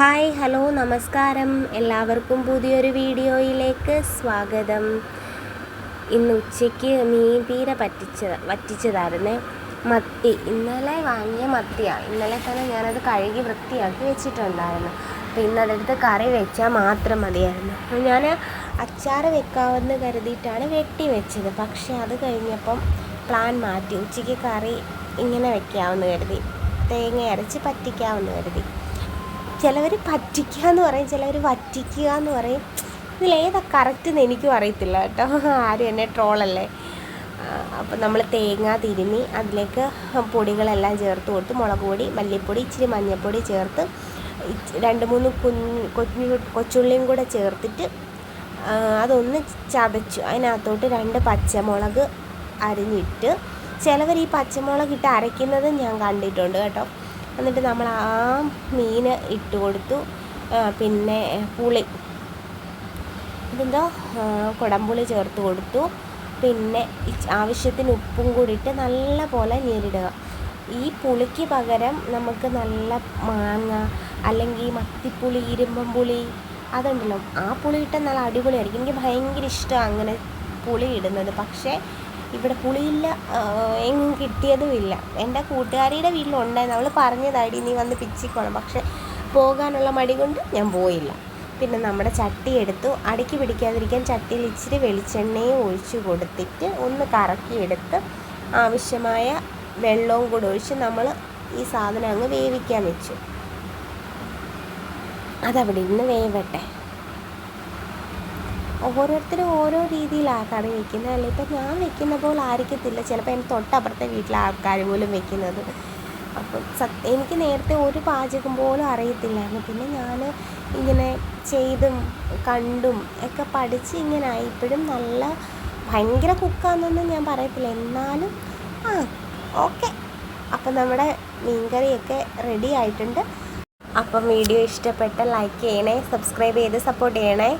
Hi hello നമസ്കാരം. എല്ലാവർക്കും പുതിയൊരു വീഡിയോയിലേക്ക് സ്വാഗതം. ഇന്ന് ഉച്ചയ്ക്ക് മീൻ പീര പറ്റിച്ച വറ്റിച്ചതായിരുന്നേ. മത്തി ഇന്നലെ വാങ്ങിയ മത്തിയാണ് ഇന്നലെ തന്നെ ഞാനത് കഴുകി വൃത്തിയാക്കി വെച്ചിട്ടുണ്ടായിരുന്നു. അപ്പോൾ ഇന്ന് കറി വെച്ചാൽ മാത്രം മതിയായിരുന്നു. ഞാൻ അച്ചാർ വെക്കാമെന്ന് കരുതിയിട്ടാണ് വെട്ടി വെച്ചത്. പക്ഷേ അത് കഴിഞ്ഞപ്പം പ്ലാൻ മാറ്റി. ഉച്ചയ്ക്ക് കറി ഇങ്ങനെ വെക്കാമെന്ന് കരുതി. തേങ്ങ അരച്ച് പറ്റിക്കാമെന്ന് കരുതി. ചിലവർ പറ്റിക്കുക എന്ന് പറയും ചിലവർ വറ്റിക്കുക എന്ന് പറയും ഇതിലേതാ കറക്റ്റ് എന്ന് എനിക്കും അറിയത്തില്ല കേട്ടോ. ആരും എന്നെ ട്രോളല്ലേ അപ്പം നമ്മൾ തേങ്ങ തിരുമ്മി അതിലേക്ക് പൊടികളെല്ലാം ചേർത്ത് കൊടുത്ത് മുളക് പൊടി മല്ലിപ്പൊടി ഇച്ചിരി മഞ്ഞൾപ്പൊടി ചേർത്ത് രണ്ട് മൂന്ന് കുഞ്ഞ് കൊച്ചു കൊച്ചുള്ളിയും കൂടെ ചേർത്തിട്ട് അതൊന്ന് ചതച്ചു. അതിനകത്തോട്ട് രണ്ട് പച്ചമുളക് അരിഞ്ഞിട്ട് ചിലവർ ഈ പച്ചമുളകിട്ട് അരയ്ക്കുന്നത് ഞാൻ കണ്ടിട്ടുണ്ട് കേട്ടോ. എന്നിട്ട് നമ്മൾ ആ മീൻ ഇട്ട് കൊടുത്തു. പിന്നെ പുളി. ഇതെന്തോ കുടംപുളി ചേർത്ത് കൊടുത്തു. പിന്നെ ആവശ്യത്തിന് ഉപ്പും കൂടി ഇട്ട് നല്ല പോലെ ഞെരിടുക. ഈ പുളിക്ക് പകരം നമുക്ക് നല്ല മാങ്ങ അല്ലെങ്കിൽ മത്തിപ്പുളി ഇരുമ്പം പുളി അതുണ്ടല്ലോ. ആ പുളി ഇട്ടാൽ നല്ല അടിപൊളിയായിരിക്കും. എനിക്ക് ഭയങ്കര ഇഷ്ടമാണ് അങ്ങനെ പുളി ഇടുന്നത്. പക്ഷേ ഇവിടെ പുളിയില്ല എങ്ങും കിട്ടിയതുമില്ല. എന്റെ കൂട്ടുകാരിയുടെ വീട്ടിലുണ്ടായിരുന്നു. അവൾ പറഞ്ഞതാടി നീ വന്ന് പിച്ചിക്കോണം. പക്ഷെ പോകാനുള്ള മടി കൊണ്ട് ഞാൻ പോയില്ല. പിന്നെ നമ്മുടെ ചട്ടി എടുത്തു. അടുക്കി പിടിക്കാതിരിക്കാൻ ചട്ടിയിൽ ഇച്ചിരി വെളിച്ചെണ്ണയും ഒഴിച്ചു കൊടുത്തിട്ട് ഒന്ന് കറക്കിയെടുത്ത് ആവശ്യമായ വെള്ളവും കൂടെ ഒഴിച്ച് നമ്മൾ ഈ സാധനം അങ്ങ് വേവിക്കാൻ വെച്ചു. അതവിടെ ഇരുന്ന് വേവട്ടെ. ഓരോരുത്തരും ഓരോ രീതിയിലാണ് കറി വെക്കുന്നത്. അല്ലെ? ഇപ്പം ഞാൻ വെക്കുന്ന പോലെ ആയിരിക്കത്തില്ല. ചിലപ്പോൾ എന്റെ തൊട്ടപ്പുറത്തെ വീട്ടിലെ ആൾക്കാർ പോലും വെക്കുന്നത്. അപ്പം സത്യം എനിക്ക് നേരത്തെ ഒരു പാചകം പോലും അറിയത്തില്ലായിരുന്നു. പിന്നെ ഞാൻ ഇങ്ങനെ ചെയ്തും കണ്ടും ഒക്കെ പഠിച്ച് ഇങ്ങനെ ആയി. ഇപ്പോഴും നല്ല ഭയങ്കര കുക്കാന്നൊന്നും ഞാൻ പറയത്തില്ല. എന്നാലും ആ ഓക്കെ. അപ്പം നമ്മുടെ മീൻകറിയൊക്കെ റെഡി ആയിട്ടുണ്ട്. അപ്പം വീഡിയോ ഇഷ്ടപ്പെട്ട ലൈക്ക് ചെയ്യണേ സബ്സ്ക്രൈബ് ചെയ്ത് സപ്പോർട്ട് ചെയ്യണേ.